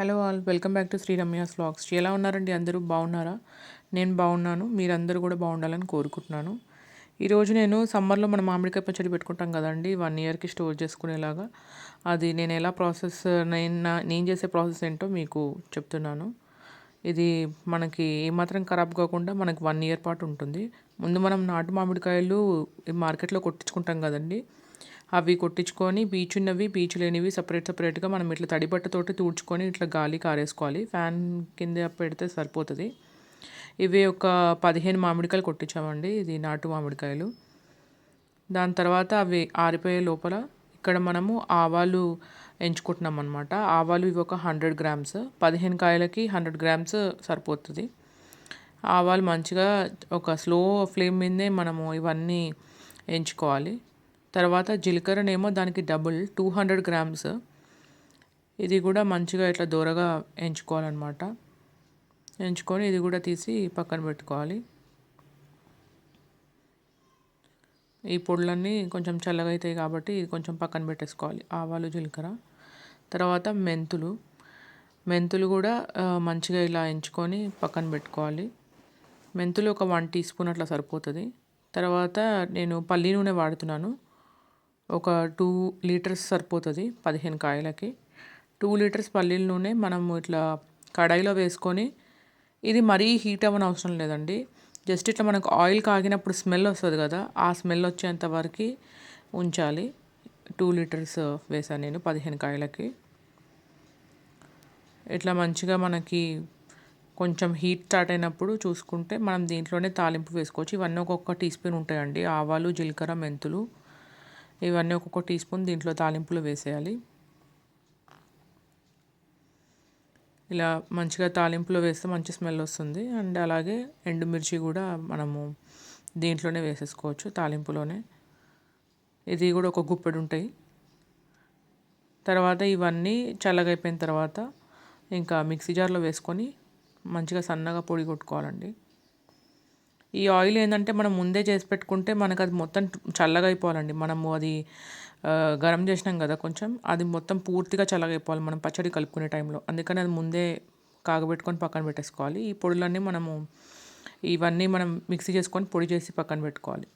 Hello all welcome back to Sri Ramyas vlogs. ఎలా ఉన్నారండి? అందరూ బాగున్నారా? నేను బాగున్నాను. మీరందరూ కూడా బాగుండాలని కోరుకుంటున్నాను. ఈరోజు నేను సమ్మర్లో మన మామిడికాయ పచ్చడి పెట్టుకుంటాం కదండి. వన్ ఇయర్కి స్టోర్ చేసుకునేలాగా. అది నేను ఎలా ప్రాసెస్ నేను నేను చేసే ప్రాసెస్ ఏంటో మీకు చెప్తున్నాను. ఇది మనకి ఏమాత్రం ఖరాబ్ కాకుండా మనకి వన్ ఇయర్ పాటు ఉంటుంది. ముందు మనం నాటు మామిడికాయలు ఈ మార్కెట్లో కొట్టించుకుంటాం కదండి. అవి కొట్టించుకొని బీచ్ ఉన్నవి బీచ్ లేనివి సపరేట్ సపరేట్గా మనం ఇట్లా తడిబట్టతోటి తుడుచుకొని ఇట్లా గాలి కారేసుకోవాలి. ఫ్యాన్ కింద పెడితే సరిపోతుంది. ఇవి ఒక పదిహేను మామిడికాయలు కొట్టించామండి. ఇది నాటు మామిడికాయలు. దాని తర్వాత అవి ఆరిపోయే లోపల ఇక్కడ మనము ఆవాలు ఎంచుకుంటున్నాం అనమాట ఆవాలు ఇవి ఒక హండ్రెడ్ గ్రామ్స్ పదిహేను కాయలకి హండ్రెడ్ గ్రామ్స్ సరిపోతుంది. ఆవాలు మంచిగా ఒక స్లో ఫ్లేమ్ మీదనే మనము ఇవన్నీ ఎంచుకోవాలి. తర్వాత జీలకర్రనేమో దానికి డబుల్ టూ హండ్రెడ్ గ్రామ్స్. ఇది కూడా మంచిగా ఇట్లా దూరగా ఎంచుకోవాలన్నమాట. ఎంచుకొని ఇది కూడా తీసి పక్కన పెట్టుకోవాలి. ఈ పొడులన్నీ కొంచెం చల్లగా అవుతాయి కాబట్టి ఇది కొంచెం పక్కన పెట్టేసుకోవాలి ఆవాలు జీలకర్ర. తర్వాత మెంతులు. మెంతులు కూడా మంచిగా ఇలా ఎంచుకొని పక్కన పెట్టుకోవాలి. మెంతులు ఒక వన్ టీ స్పూన్ అట్లా సరిపోతుంది. తర్వాత నేను పల్లి నూనె వాడుతున్నాను. ఒక టూ లీటర్స్ సరిపోతుంది పదిహేను కాయలకి. టూ లీటర్స్ పల్లీల నూనె మనం ఇట్లా కడాయిలో వేసుకొని ఇది మరీ హీట్ అవ్వని అవసరం లేదండి. జస్ట్ ఇట్లా మనకు ఆయిల్ కాగినప్పుడు స్మెల్ వస్తుంది కదా ఆ స్మెల్ వచ్చేంత వరకు ఉంచాలి. టూ లీటర్స్ వేసాను నేను పదిహేను కాయలకి. ఇట్లా మంచిగా మనకి కొంచెం హీట్ స్టార్ట్ అయినప్పుడు చూసుకుంటే మనం దీంట్లోనే తాలింపు వేసుకోవచ్చు. ఇవన్నీ ఒక్కొక్క టీ స్పూన్ ఉంటాయండి. ఆవాలు జీలకర్ర మెంతులు ఇవన్నీ ఒక్కొక్క టీ స్పూన్ దీంట్లో తాలింపులో వేసేయాలి. ఇలా మంచిగా తాలింపులో వేస్తే మంచి స్మెల్ వస్తుంది. అండ్ అలాగే ఎండుమిర్చి కూడా మనము దీంట్లోనే వేసేసుకోవచ్చు తాలింపులోనే. ఇది కూడా ఒక గుప్పెడు ఉంటాయి. తర్వాత ఇవన్నీ చల్లగైపోయిన తర్వాత ఇంకా మిక్సీ జార్లో వేసుకొని మంచిగా సన్నగా పొడి కొట్టుకోవాలండి. ఈ ఆయిల్ ఏంటంటే మనం ముందే చేసి పెట్టుకుంటే మనకు అది మొత్తం చల్లగా అయిపోవాలండి మనము అది గరం చేసినాం కదా కొంచెం అది మొత్తం పూర్తిగా చల్లగా అయిపోవాలి మనం పచ్చడి కలుపుకునే టైంలో. అందుకని అది ముందే కాగబెట్టుకొని పక్కన పెట్టేసుకోవాలి. ఈ పొడులన్నీ మనము ఇవన్నీ మనం మిక్సీ చేసుకొని పొడి చేసి పక్కన పెట్టుకోవాలి.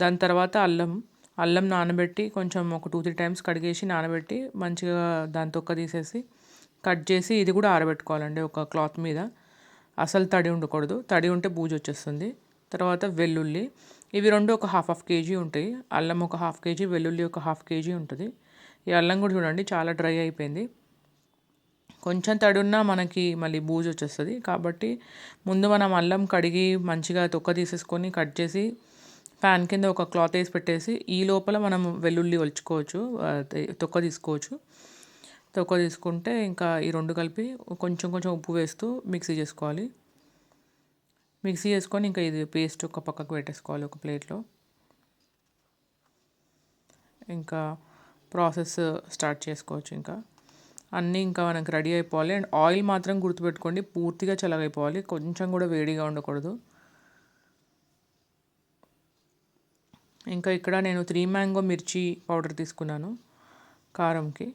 దాని తర్వాత అల్లం అల్లం నానబెట్టి కొంచెం ఒక టూ త్రీ టైమ్స్ కడిగేసి నానబెట్టి మంచిగా దాని తొక్క తీసేసి కట్ చేసి ఇది కూడా ఆరబెట్టుకోవాలండి ఒక క్లాత్ మీద. అసలు తడి ఉండకూడదు. తడి ఉంటే బూజు వచ్చేస్తుంది. తర్వాత వెల్లుల్లి. ఇవి రెండు ఒక హాఫ్ హాఫ్ కేజీ ఉంటాయి. అల్లం ఒక హాఫ్ కేజీ వెల్లుల్లి ఒక హాఫ్ కేజీ ఉంటుంది. ఈ అల్లం కూడా చూడండి చాలా డ్రై అయిపోయింది. కొంచెం తడి ఉన్నా మనకి మళ్ళీ బూజు వచ్చేస్తుంది. కాబట్టి ముందు మనం అల్లం కడిగి మంచిగా తొక్క తీసేసుకొని కట్ చేసి ఫ్యాన్ కింద ఒక క్లాత్ వేసి పెట్టేసి ఈ లోపల మనం వెల్లుల్లి ఒలుచుకోవచ్చు తొక్క తీసుకోవచ్చు. తొక్క తీసుకుంటే ఇంకా ఈ రెండు కలిపి కొంచెం కొంచెం ఉప్పు వేస్తూ మిక్సీ చేసుకోవాలి. మిక్సీ చేసుకొని ఇంకా ఇది పేస్ట్ ఒక పక్కకు పెట్టేసుకోవాలి ఒక ప్లేట్లో. ఇంకా ప్రాసెస్ స్టార్ట్ చేసుకోవచ్చు ఇంకా. అన్నీ ఇంకా మనకు రెడీ అయిపోవాలి. అండ్ ఆయిల్ మాత్రం గుర్తుపెట్టుకోండి పూర్తిగా చల్లగైపోవాలి. కొంచెం కూడా వేడిగా ఉండకూడదు. ఇంకా ఇక్కడ నేను త్రీ మ్యాంగో మిర్చి పౌడర్ తీసుకున్నాను కారంకి.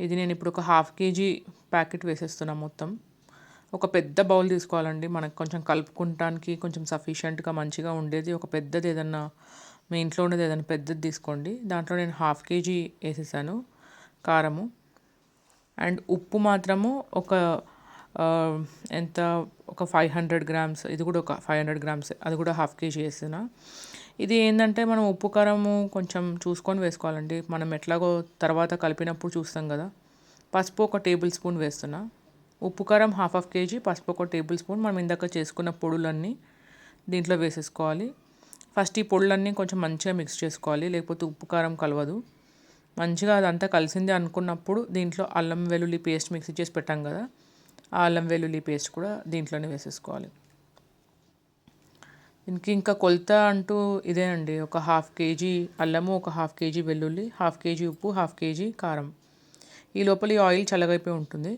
ఇది నేను ఇప్పుడు ఒక హాఫ్ కేజీ ప్యాకెట్ వేసేస్తున్నాను మొత్తం. ఒక పెద్ద బౌల్ తీసుకోవాలండి. మనకు కొంచెం కలుపుకుంటానికి కొంచెం సఫిషియెంట్గా మంచిగా ఉండేది. ఒక పెద్దది ఏదన్నా మీ ఇంట్లో ఉండేది ఏదైనా పెద్దది తీసుకోండి. దాంట్లో నేను హాఫ్ కేజీ వేసేసాను కారము. అండ్ ఉప్పు మాత్రము ఒక ఎంత? ఒక ఫైవ్ హండ్రెడ్ గ్రామ్స్. ఇది కూడా ఒక ఫైవ్ హండ్రెడ్ గ్రామ్స్. అది కూడా హాఫ్ కేజీ వేసిన ఇది ఏంటంటే మనం ఉప్పు కారము కొంచెం చూసుకొని వేసుకోవాలండి. మనం ఎట్లాగో తర్వాత కలిపినప్పుడు చూస్తాం కదా. పసుపు ఒక టేబుల్ స్పూన్ వేస్తున్నా. ఉప్పు కారం హాఫ్ హాఫ్ కేజీ పసుపు ఒక టేబుల్ స్పూన్. మనం ఇందాక చేసుకున్న పొడులన్నీ దీంట్లో వేసేసుకోవాలి. ఫస్ట్ ఈ పొడులన్నీ కొంచెం మంచిగా మిక్స్ చేసుకోవాలి. లేకపోతే ఉప్పు కారం కలవదు. మంచిగా అదంతా కలిసింది అనుకున్నప్పుడు దీంట్లో అల్లం వెల్లుల్లి పేస్ట్ మిక్స్ చేసి పెట్టాం కదా. ఆ అల్లం వెల్లుల్లి పేస్ట్ కూడా దీంట్లోనే వేసేసుకోవాలి. దీనికి ఇంకా కొలత అంటూ ఇదే అండి ఒక హాఫ్ కేజీ అల్లము ఒక హాఫ్ కేజీ వెల్లుల్లి హాఫ్ కేజీ ఉప్పు హాఫ్ కేజీ కారం. ఈ లోపల ఈ ఆయిల్ చల్లగైపోయి ఉంటుంది.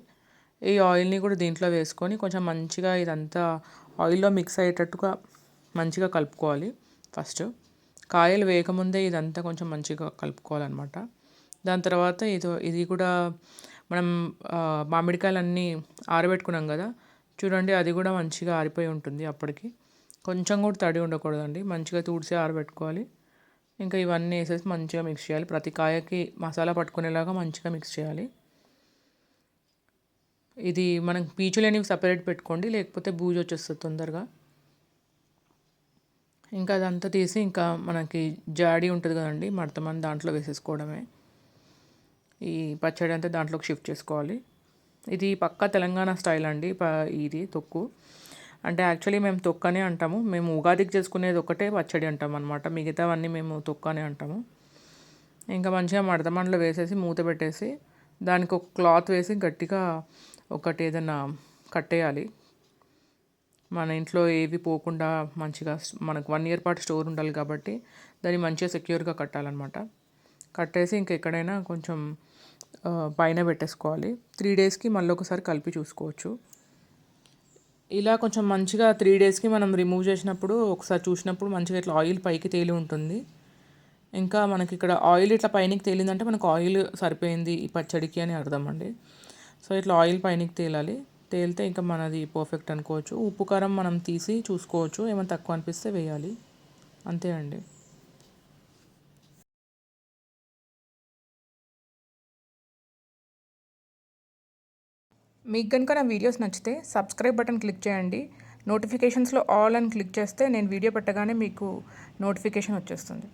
ఈ ఆయిల్ని కూడా దీంట్లో వేసుకొని కొంచెం మంచిగా ఇదంతా ఆయిల్లో మిక్స్ అయ్యేటట్టుగా మంచిగా కలుపుకోవాలి ఫస్ట్. కాయలు వేయకముందే ఇదంతా కొంచెం మంచిగా కలుపుకోవాలన్నమాట. దాని తర్వాత ఇది ఇది కూడా మనం మామిడికాయలన్నీ ఆరబెట్టుకున్నాం కదా. చూడండి అది కూడా మంచిగా ఆరిపోయి ఉంటుంది అప్పటికి. కొంచెం కూడా తడి ఉండకూడదండి. మంచిగా తుడిచి ఆరబెట్టుకోవాలి. ఇంకా ఇవన్నీ వేసేసి మంచిగా మిక్స్ చేయాలి. ప్రతి కాయకి మసాలా పట్టుకునేలాగా మంచిగా మిక్స్ చేయాలి. ఇది మనం పీచు లేనివి సపరేట్ పెట్టుకోండి. లేకపోతే బూజు వచ్చేస్తుంది తొందరగా. ఇంకా అదంతా తీసి ఇంకా మనకి జాడీ ఉంటుంది కదండి. మడతమని దాంట్లో వేసేసుకోవడమే. ఈ పచ్చడి అంతా దాంట్లోకి షిఫ్ట్ చేసుకోవాలి. ఇది పక్కా తెలంగాణ స్టైల్ అండి. ప ఇది తొక్కు. అంటే యాక్చువల్లీ మేము తొక్కనే అంటాము. మేము ఉగాదికి చేసుకునేది ఒకటే పచ్చడి అంటాం అనమాట మిగతావన్నీ మేము తొక్కనే అంటాము. ఇంకా మంచిగా మడతమండలో వేసేసి మూత పెట్టేసి దానికి ఒక క్లాత్ వేసి గట్టిగా ఒకటి ఏదైనా కట్టేయాలి. మన ఇంట్లో ఏవి పోకుండా మంచిగా మనకు వన్ ఇయర్ పాటు స్టోర్ ఉండాలి కాబట్టి దాన్ని మంచిగా సెక్యూర్గా కట్టాలన్నమాట. కట్టేసి ఇంక ఎక్కడైనా కొంచెం పైన పెట్టేసుకోవాలి. త్రీ డేస్కి మళ్ళీ ఒకసారి కలిపి చూసుకోవచ్చు. ఇలా కొంచెం మంచిగా త్రీ డేస్కి మనం రిమూవ్ చేసినప్పుడు ఒకసారి చూసినప్పుడు మంచిగా ఇట్లా ఆయిల్ పైకి తేలి ఉంటుంది. ఇంకా మనకి ఇక్కడ ఆయిల్ ఇట్లా పైనకి తేలిందంటే మనకు ఆయిల్ సరిపోయింది ఈ పచ్చడికి అని అర్థం అండి. సో ఇట్లా ఆయిల్ పైనకి తేలాలి. తేలితే ఇంకా మనది పర్ఫెక్ట్ అనుకోవచ్చు. ఉప్పు కారం మనం తీసి చూసుకోవచ్చు. ఏమైనా తక్కువ అనిపిస్తే వేయాలి. అంతే అండి. మీకు కనుక నా వీడియోస్ నచ్చితే సబ్స్క్రైబ్ బటన్ క్లిక్ చేయండి. నోటిఫికేషన్స్లో ఆల్ అని క్లిక్ చేస్తే నేను వీడియో పెట్టగానే మీకు నోటిఫికేషన్ వచ్చేస్తుంది.